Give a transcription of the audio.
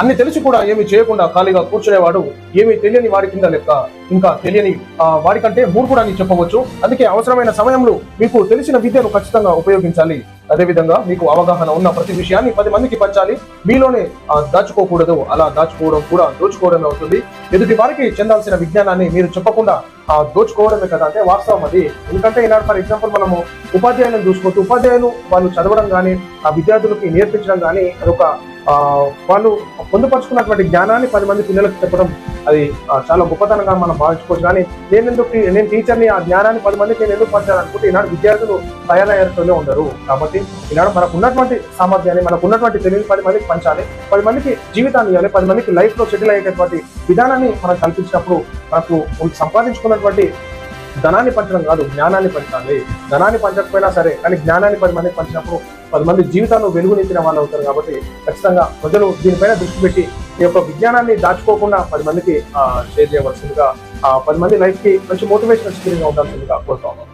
అన్ని తెలిసి కూడా ఏమి చేయకుండా ఖాళీగా కూర్చునేవాడు ఏమి తెలియని వాడి కింద లెక్క. ఇంకా తెలియని వాడికంటే మూర్ఖుడు అని చెప్పవచ్చు. అందుకే అవసరమైన సమయంలో మీకు తెలిసిన విద్యను ఖచ్చితంగా ఉపయోగించాలి. అదేవిధంగా మీకు అవగాహన ఉన్న ప్రతి విషయాన్ని పది మందికి పంచాలి. మీలోనే దాచుకోకూడదు. అలా దాచుకోవడం కూడా దోచుకోవడమే అవుతుంది. ఎదుటి వారికి చెందాల్సిన విజ్ఞానాన్ని మీరు చెప్పకుండా ఆ, దోచుకోవడమే కదా. అంటే వాస్తవం అది. ఎందుకంటే ఈనాడు ఫర్ ఎగ్జాంపుల్ మనము ఉపాధ్యాయులను చూసుకోవచ్చు ఉపాధ్యాయులు వాళ్ళు చదవడం కానీ ఆ విద్యార్థులకి నేర్పించడం కానీ అదొక వాళ్ళు పొందుపరుచుకున్నటువంటి జ్ఞానాన్ని పది మంది పిల్లలకు చెప్పడం అది చాలా గొప్పతనంగా మనం భావించుకోవచ్చు. కానీ నేను ఎందుకు నేను టీచర్ని ఆ జ్ఞానాన్ని పది మందికి నేను ఎందుకు పంచాలనుకుంటే ఈనాడు విద్యార్థులు తయారయ్యేటోనే ఉండరు. కాబట్టి ఈనాడు మనకు ఉన్నటువంటి సామర్థ్యాన్ని మనకు ఉన్నటువంటి తెలివిని పది మందికి పంచాలి. పది మందికి జీవితాన్ని ఇవ్వాలి. పది మందికి లైఫ్లో సెటిల్ అయ్యేటటువంటి విధానాన్ని మనం కల్పించినప్పుడు మనకు సంపాదించుకున్నటువంటి ధనాన్ని పంచడం కాదు జ్ఞానాన్ని పంచాలి. ధనాన్ని పంచకపోయినా సరే కానీ జ్ఞానాన్ని పది మందికి పంచినప్పుడు పది మంది జీవితాలను వెలుగునిచ్చిన వాళ్ళు అవుతారు కాబట్టి ఖచ్చితంగా ప్రజలు దీనిపైన దృష్టి పెట్టి ఈ యొక్క విజ్ఞానాన్ని దాచుకోకుండా పది మందికి షేర్ చేయవలసిందిగా పది మంది లైఫ్కి మంచి మోటివేషన్ స్పీరింగ్ ఉండాల్సిందిగా కోరుతా